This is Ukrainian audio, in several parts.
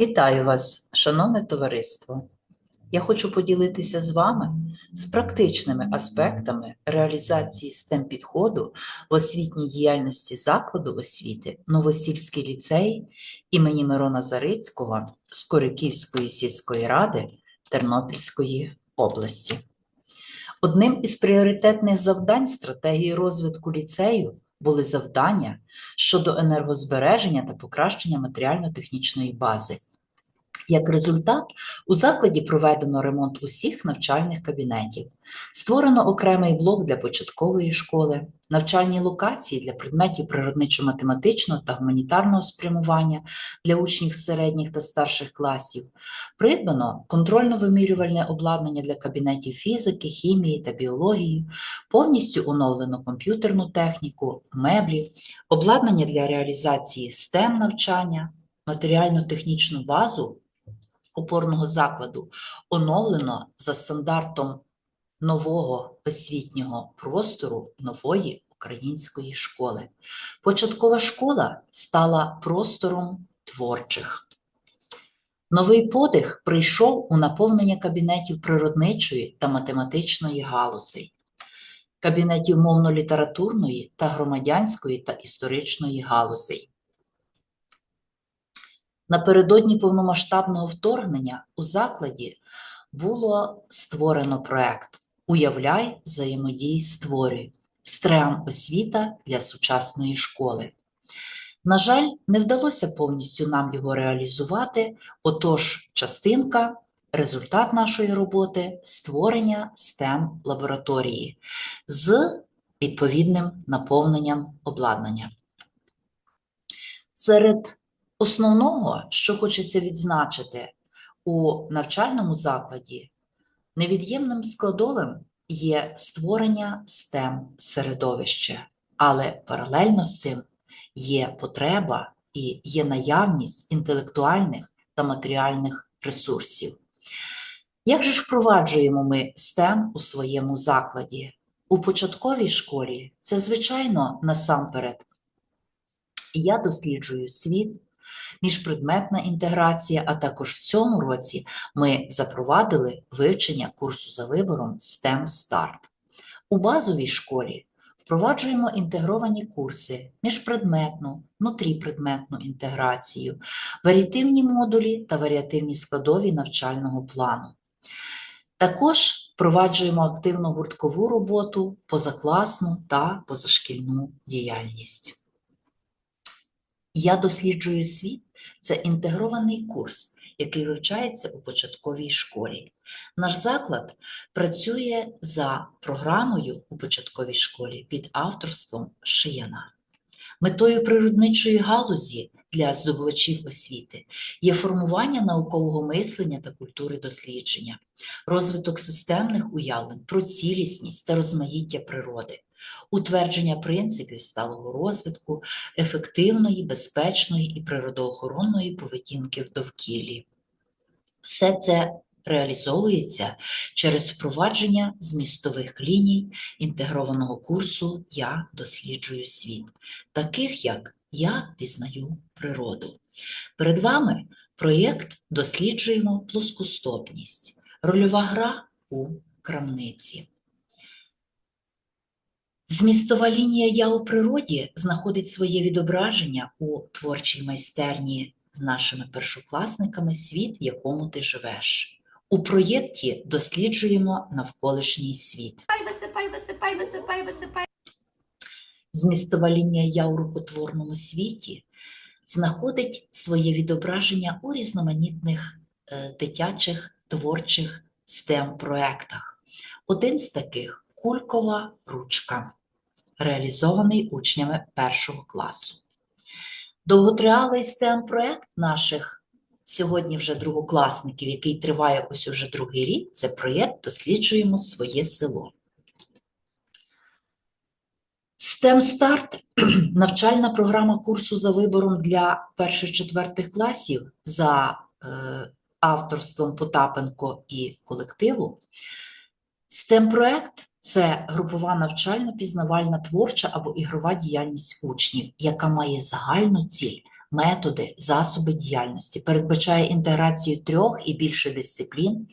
Вітаю вас, шановне товариство! Я хочу поділитися з вами з практичними аспектами реалізації STEM підходу в освітній діяльності закладу освіти Новосільський ліцей імені Мирона Зарицького Скориківської сільської ради Тернопільської області. Одним із пріоритетних завдань стратегії розвитку ліцею були завдання щодо енергозбереження та покращення матеріально-технічної бази. Як результат, у закладі проведено ремонт усіх навчальних кабінетів, створено окремий блок для початкової школи, навчальні локації для предметів природничо-математичного та гуманітарного спрямування для учнів середніх та старших класів, придбано контрольно-вимірювальне обладнання для кабінетів фізики, хімії та біології, повністю оновлено комп'ютерну техніку, меблі, обладнання для реалізації STEM навчання, матеріально-технічну базу опорного закладу оновлено за стандартом нового освітнього простору нової української школи. Початкова школа стала простором творчих. Новий подих прийшов у наповнення кабінетів природничої та математичної галузей, кабінетів мовно-літературної та громадянської та історичної галузей. Напередодні повномасштабного вторгнення у закладі було створено проект Уявляй, взаємодій, створюй стрем освіта для сучасної школи. На жаль, не вдалося повністю нам його реалізувати, отож, частинка, результат нашої роботи створення STEM лабораторії з відповідним наповненням обладнання. Серед Основного, що хочеться відзначити у навчальному закладі, невід'ємним складовим є створення STEM середовища, але паралельно з цим є потреба і є наявність інтелектуальних та матеріальних ресурсів. Як же ж впроваджуємо ми STEM у своєму закладі? У початковій школі це, звичайно, насамперед. Я досліджую світ міжпредметна інтеграція, а також в цьому році ми запровадили вивчення курсу за вибором STEM Start. У базовій школі впроваджуємо інтегровані курси, міжпредметну, внутріпредметну інтеграцію, варіативні модулі та варіативні складові навчального плану. Також впроваджуємо активну гурткову роботу, позакласну та позашкільну діяльність. Я досліджую світ це інтегрований курс, який вивчається у початковій школі. Наш заклад працює за програмою у початковій школі під авторством Шияна. Метою природничої галузі для здобувачів освіти є формування наукового мислення та культури дослідження, розвиток системних уявлень про цілісність та розмаїття природи, утвердження принципів сталого розвитку, ефективної, безпечної і природоохоронної поведінки в довкіллі. Все це реалізовується через впровадження змістових ліній інтегрованого курсу Я досліджую світ, таких як Я пізнаю природу. Перед вами проєкт Досліджуємо плоскостопність, рольова гра у крамниці. Змістова лінія Я у природі знаходить своє відображення у творчій майстерні з нашими першокласниками Світ, в якому ти живеш. У проєкті досліджуємо навколишній світ. Висипай, висипай, висипай, висипай. Змістова лінія Я у рукотворному світі знаходить своє відображення у різноманітних е, дитячих творчих STEM проєктах. Один з таких кулькова ручка, реалізований учнями першого класу. Довготривалий STEM проєкт наших сьогодні вже другокласників, який триває ось уже другий рік, це проєкт Досліджуємо своє село. STEM Старт навчальна програма курсу за вибором для перших-четвертих класів за е, авторством Потапенко і колективу. STEM проект це групова навчально-пізнавальна творча або ігрова діяльність учнів, яка має загальну ціль методи, засоби діяльності, передбачає інтеграцію трьох і більше дисциплін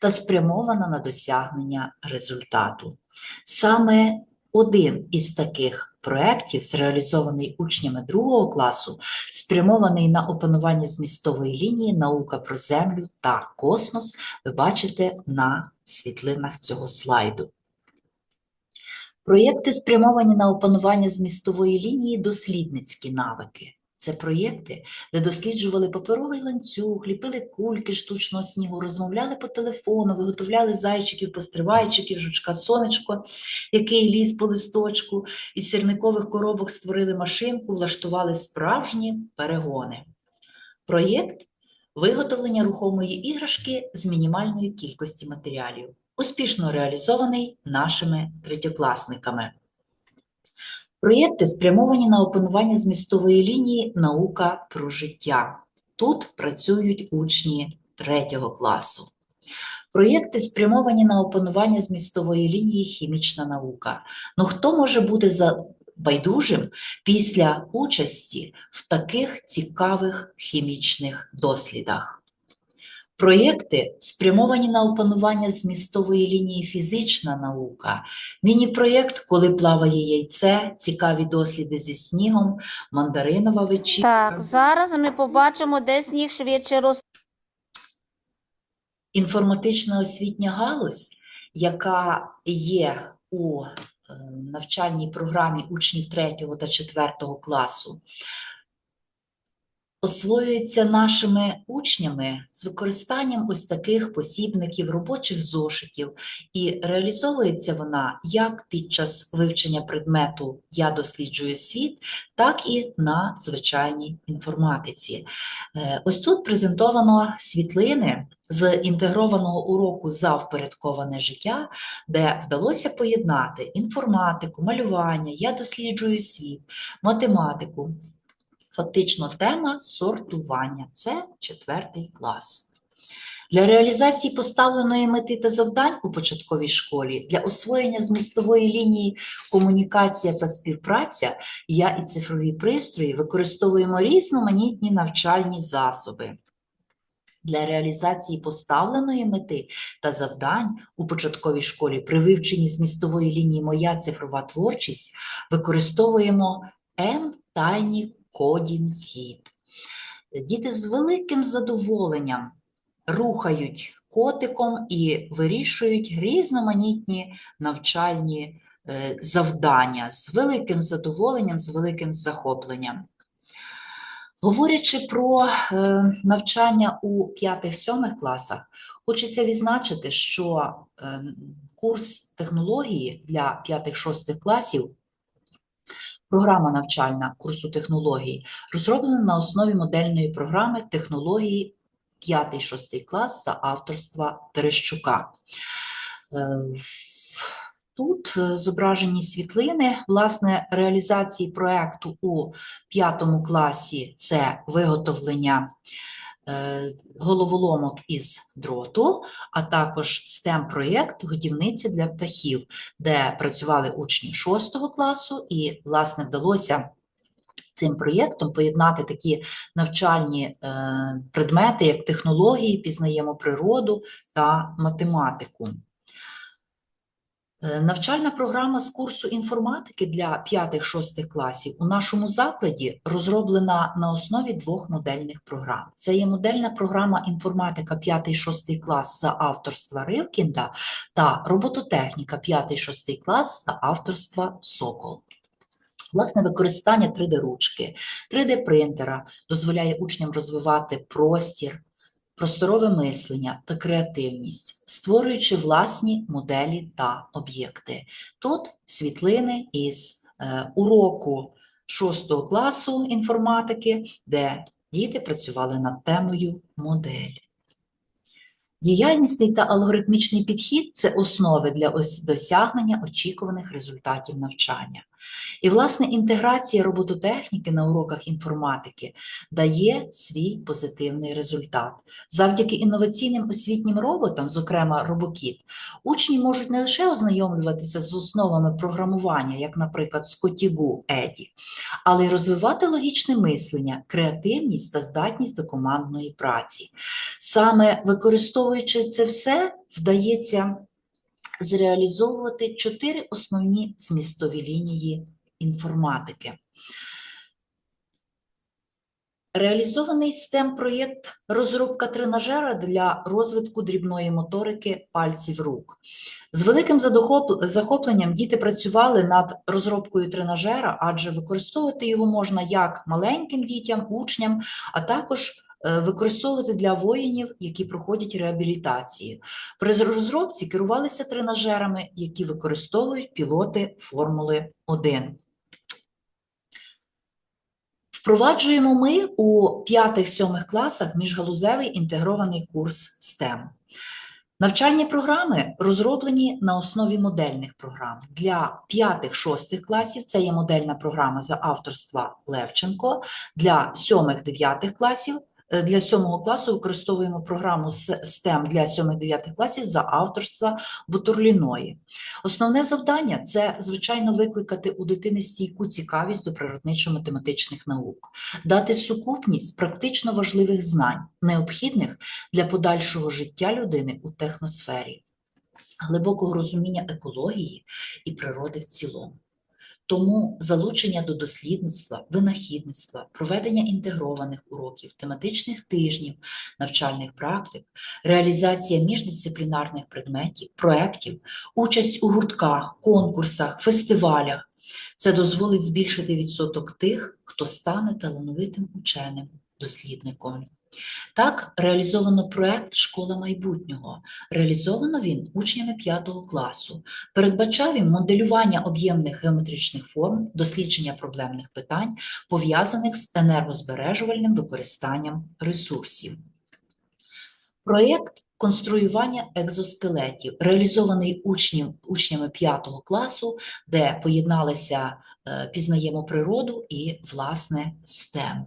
та спрямована на досягнення результату. Саме один із таких проєктів, зреалізований учнями другого класу, спрямований на опанування змістової лінії наука про землю та космос, ви бачите на світлинах цього слайду. Проєкти спрямовані на опанування змістової лінії дослідницькі навики. Це проєкти, де досліджували паперовий ланцюг, ліпили кульки штучного снігу, розмовляли по телефону, виготовляли зайчиків, постривайчиків, жучка сонечко, який ліз по листочку, із сірникових коробок створили машинку, влаштували справжні перегони. Проєкт виготовлення рухомої іграшки з мінімальної кількості матеріалів, успішно реалізований нашими третьокласниками. Проєкти спрямовані на опанування змістової лінії наука про життя. Тут працюють учні третього класу. Проєкти спрямовані на опанування змістової лінії хімічна наука. Ну хто може бути за байдужим після участі в таких цікавих хімічних дослідах? Проєкти спрямовані на опанування змістової лінії фізична наука, міні-проєкт «Коли плаває яйце», цікаві досліди зі снігом, мандаринова вечірка. Так, зараз ми побачимо, де сніг швидше росте. Інформатична освітня галузь, яка є у е, навчальній програмі учнів 3 та 4 класу, освоюється нашими учнями з використанням ось таких посібників, робочих зошитів, і реалізовується вона як під час вивчення предмету Я досліджую світ, так і на звичайній інформатиці. Е, Ось тут презентовано світлини з інтегрованого уроку за впорядковане життя, де вдалося поєднати інформатику, малювання, я досліджую світ, математику. Фактично тема сортування це четвертий клас. Для реалізації поставленої мети та завдань у початковій школі для освоєння змістової лінії комунікація та співпраця я і цифрові пристрої використовуємо різноманітні навчальні засоби. Для реалізації поставленої мети та завдань у початковій школі при вивченні змістової лінії Моя цифрова творчість використовуємо M-Tiny Coding Kit. Діти з великим задоволенням рухають котиком і вирішують різноманітні навчальні е, завдання з великим задоволенням, з великим захопленням. Говорячи про е, навчання у 5-7 класах, хочеться відзначити, що е, курс технології для 5-6 класів, програма навчальна курсу технологій, розроблена на основі модельної програми технології 5-6 клас за авторства Терещука. Е, Тут е, зображені світлини, власне, реалізації проекту у п'ятому класі це виготовлення головоломок із дроту, а також STEM-проєкт «Годівниця для птахів», де працювали учні 6 класу, і, власне, вдалося цим проєктом поєднати такі навчальні е, предмети, як технології, пізнаємо природу та математику. Е, Навчальна програма з курсу інформатики для 5-6 класів у нашому закладі розроблена на основі двох модельних програм. Це є модельна програма інформатика 5-6 клас за авторства Ривкінда та робототехніка 5-6 клас за авторства Сокол. Власне, використання 3D-ручки, 3D-принтера дозволяє учням розвивати простір, просторове мислення та креативність, створюючи власні моделі та об'єкти. Тут світлини із е, уроку 6 класу інформатики, де діти працювали над темою модель. Діяльність та алгоритмічний підхід це основи для досягнення очікуваних результатів навчання. І, власне, інтеграція робототехніки на уроках інформатики дає свій позитивний результат. Завдяки інноваційним освітнім роботам, зокрема RoboKit, учні можуть не лише ознайомлюватися з основами програмування, як, наприклад, з Котігу Еді, але й розвивати логічне мислення, креативність та здатність до командної праці. Саме використовуючи це все, вдається зреалізовувати чотири основні змістові лінії інформатики. Реалізований STEM проєкт розробка тренажера для розвитку дрібної моторики пальців рук. З великим захопленням діти працювали над розробкою тренажера, адже використовувати його можна як маленьким дітям, учням, а також використовувати для воїнів, які проходять реабілітацію. При розробці керувалися тренажерами, які використовують пілоти Формули 1. Впроваджуємо ми у 5-7 класах міжгалузевий інтегрований курс STEM. Навчальні програми розроблені на основі модельних програм. Для 5-6 класів це є модельна програма за авторства Левченко, для 7-9 класів е, для 7 класу використовуємо програму STEM для 7-9 класів за авторства Бутурліної. Основне завдання це, звичайно, викликати у дитини стійку цікавість до природничо-математичних наук, дати сукупність практично важливих знань, необхідних для подальшого життя людини у техносфері, глибокого розуміння екології і природи в цілому. Тому залучення до дослідництва, винахідництва, проведення інтегрованих уроків, тематичних тижнів, навчальних практик, реалізація міждисциплінарних предметів, проєктів, участь у гуртках, конкурсах, фестивалях. Це дозволить збільшити відсоток тих, хто стане талановитим ученим, дослідником. Так, реалізовано проект Школа майбутнього. Реалізовано він учнями 5 класу. Передбачав він моделювання об'ємних геометричних форм, дослідження проблемних питань, пов'язаних з енергозбережувальним використанням ресурсів. Проєкт конструювання екзоскелетів, реалізований учнів, учнями 5 класу, де поєдналися е, пізнаємо природу і, власне, STEM.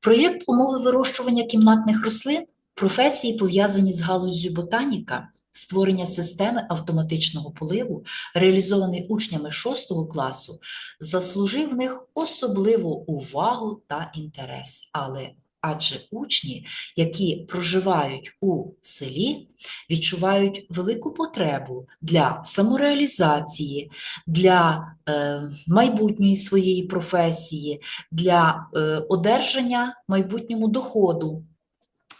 Проєкт умови вирощування кімнатних рослин, професії, пов'язані з галуззю ботаніка, створення системи автоматичного поливу, реалізований учнями 6 класу, заслужив в них особливу увагу та інтерес. Але адже учні, які проживають у селі, відчувають велику потребу для самореалізації, для е, майбутньої своєї професії, для е, одержання майбутньому доходу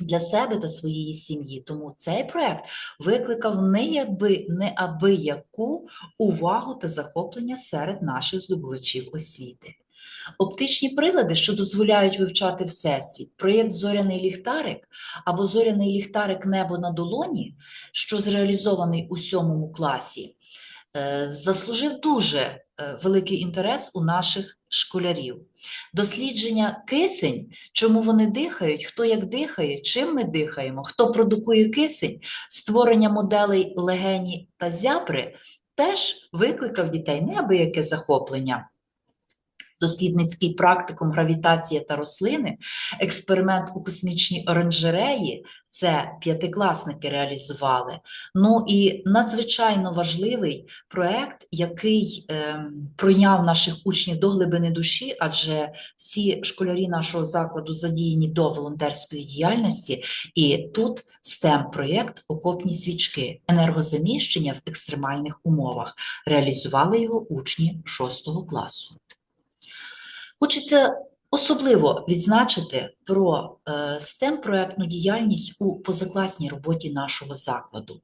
для себе та своєї сім'ї. Тому цей проект викликав неяби, неабияку увагу та захоплення серед наших здобувачів освіти. Оптичні прилади, що дозволяють вивчати Всесвіт, проєкт Зоряний ліхтарик або Зоряний ліхтарик Небо на долоні, що зреалізований у сьомому класі, е, заслужив дуже е, великий інтерес у наших школярів. Дослідження кисень, чому вони дихають, хто як дихає, чим ми дихаємо, хто продукує кисень, створення моделей легені та зябри теж викликав дітей неабияке захоплення. Дослідницький практикум гравітація та рослини, експеримент у космічній оранжереї це п'ятикласники реалізували. Ну і надзвичайно важливий проект, який е, пройняв наших учнів до глибини душі, адже всі школярі нашого закладу задіяні до волонтерської діяльності, і тут STEM проєкт Окопні свічки, енергозаміщення в екстремальних умовах. Реалізували його учні 6 класу. Хочеться особливо відзначити про е, STEM проектну діяльність у позакласній роботі нашого закладу.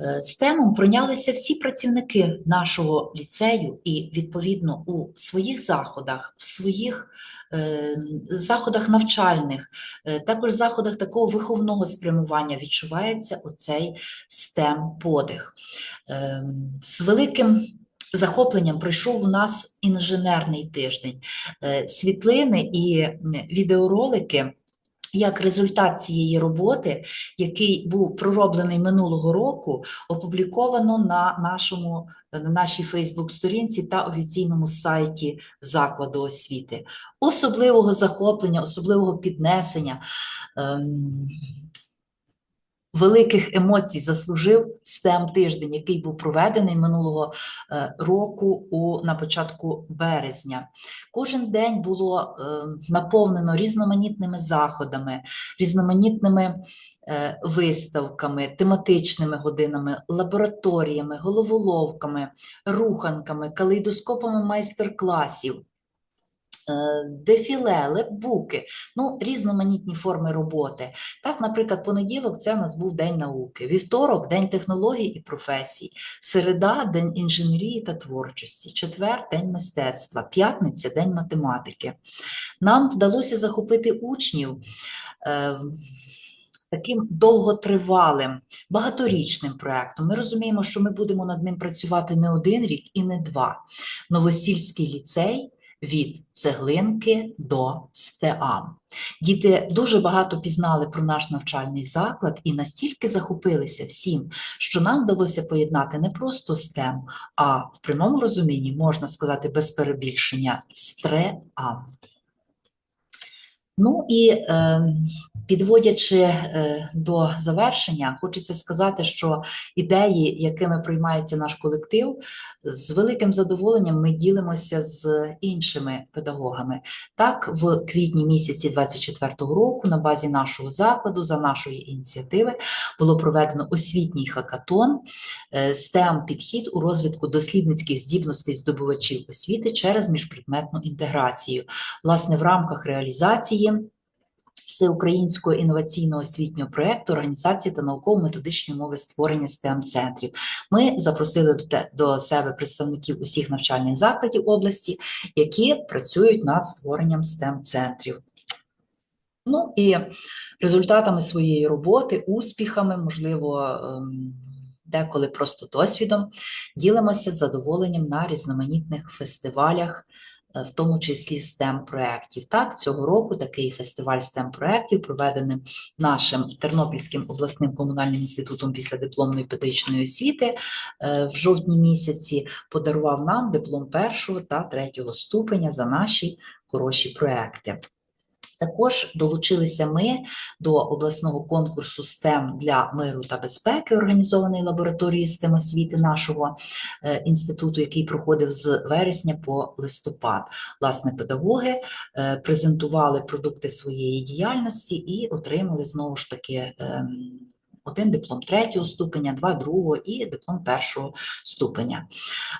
Е, STEM прийнялися всі працівники нашого ліцею і, відповідно, у своїх заходах, в своїх е, заходах навчальних, е, також заходах такого виховного спрямування відчувається оцей STEM подих. Е, з великим захопленням пройшов у нас інженерний тиждень. Е, Світлини і відеоролики як результат цієї роботи, який був пророблений минулого року, опубліковано на, нашому, на нашій Фейсбук-сторінці та офіційному сайті закладу освіти. Особливого захоплення, особливого піднесення. Ем, Великих емоцій заслужив STEM тиждень, який був проведений минулого е, року у, на початку березня. Кожен день було е, наповнено різноманітними заходами, різноманітними е, виставками, тематичними годинами, лабораторіями, головоловками, руханками, калейдоскопами майстер-класів. Е, Дефіле, лепбуки, ну, різноманітні форми роботи. Так, наприклад, понеділок це в нас був День науки, вівторок День технологій і професій, середа День інженерії та творчості, четвер День мистецтва, п'ятниця День математики. Нам вдалося захопити учнів. Е, Таким довготривалим, багаторічним проектом. Ми розуміємо, що ми будемо над ним працювати не один рік і не два. Новосільський ліцей від цеглинки до СТЕАМ. Діти дуже багато пізнали про наш навчальний заклад і настільки захопилися всім, що нам вдалося поєднати не просто STEM, а в прямому розумінні можна сказати без перебільшення СТРЕАМ. Ну і е, підводячи е, до завершення, хочеться сказати, що ідеї, якими приймається наш колектив, з великим задоволенням ми ділимося з іншими педагогами. Так, в квітні місяці 24-го року на базі нашого закладу, за нашої ініціативи, було проведено освітній хакатон е, STEM підхід у розвитку дослідницьких здібностей здобувачів освіти через міжпредметну інтеграцію. Власне, в рамках реалізації всеукраїнського інноваційного освітнього проєкту організації та науково-методичної мови створення STEM-центрів. Ми запросили до, те- до себе представників усіх навчальних закладів області, які працюють над створенням STEM-центрів. Ну і результатами своєї роботи, успіхами, можливо, ем, деколи просто досвідом, ділимося з задоволенням на різноманітних фестивалях, в тому числі STEM-проєктів. Так, цього року такий фестиваль STEM-проєктів, проведений нашим Тернопільським обласним комунальним інститутом після дипломної педагогічної освіти е, в жовтні місяці, подарував нам диплом першого та третього ступеня за наші хороші проекти. Також долучилися ми до обласного конкурсу STEM для миру та безпеки, організований лабораторією STEM освіти нашого е, інституту, який проходив з вересня по листопад. Власне, педагоги е, презентували продукти своєї діяльності і отримали знову ж таки. ем, Один диплом третього ступеня, два другого і диплом першого ступеня.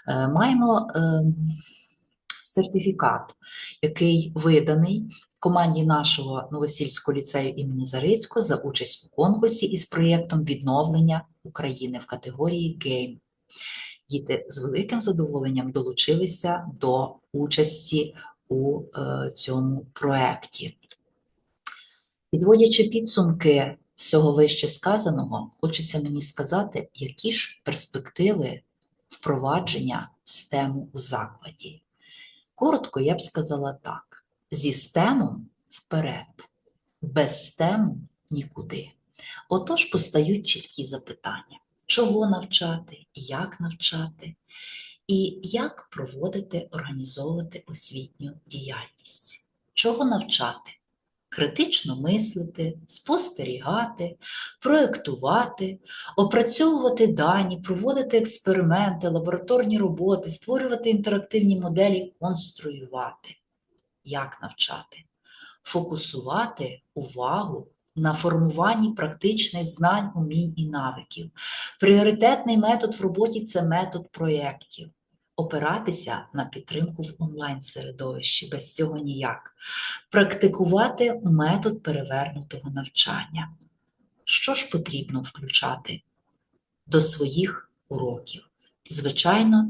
Е, Маємо ем, сертифікат, який виданий команді нашого Новосільського ліцею імені Зарицького за участь у конкурсі із проєктом відновлення України в категорії Гейм. Діти з великим задоволенням долучилися до участі у е, цьому проєкті. Підводячи підсумки всього вище сказаного, хочеться мені сказати, які ж перспективи впровадження STEM у закладі. Коротко я б сказала так: зі стемом вперед, без стему нікуди. Отож постають чіткі запитання: чого навчати, як навчати, і як проводити, організовувати освітню діяльність. Чого навчати? Критично мислити, спостерігати, проєктувати, опрацьовувати дані, проводити експерименти, лабораторні роботи, створювати інтерактивні моделі, конструювати. Як навчати? Фокусувати увагу на формуванні практичних знань, умінь і навиків. Пріоритетний метод в роботі це метод проєктів. Опиратися на підтримку в онлайн-середовищі, без цього ніяк. Практикувати метод перевернутого навчання. Що ж потрібно включати до своїх уроків? Звичайно,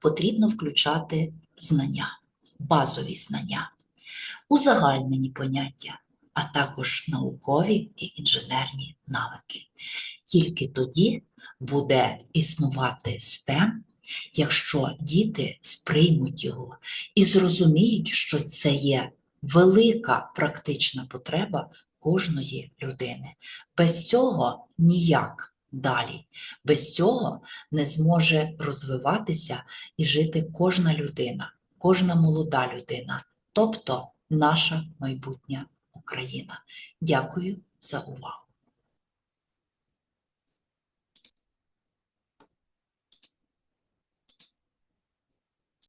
потрібно включати знання, базові знання, узагальнені поняття, а також наукові і інженерні навики. Тільки тоді буде існувати STEM, якщо діти сприймуть його і зрозуміють, що це є велика практична потреба кожної людини. Без цього ніяк далі. Без цього не зможе розвиватися і жити кожна людина, кожна молода людина, тобто наша майбутня Україна. Дякую за увагу.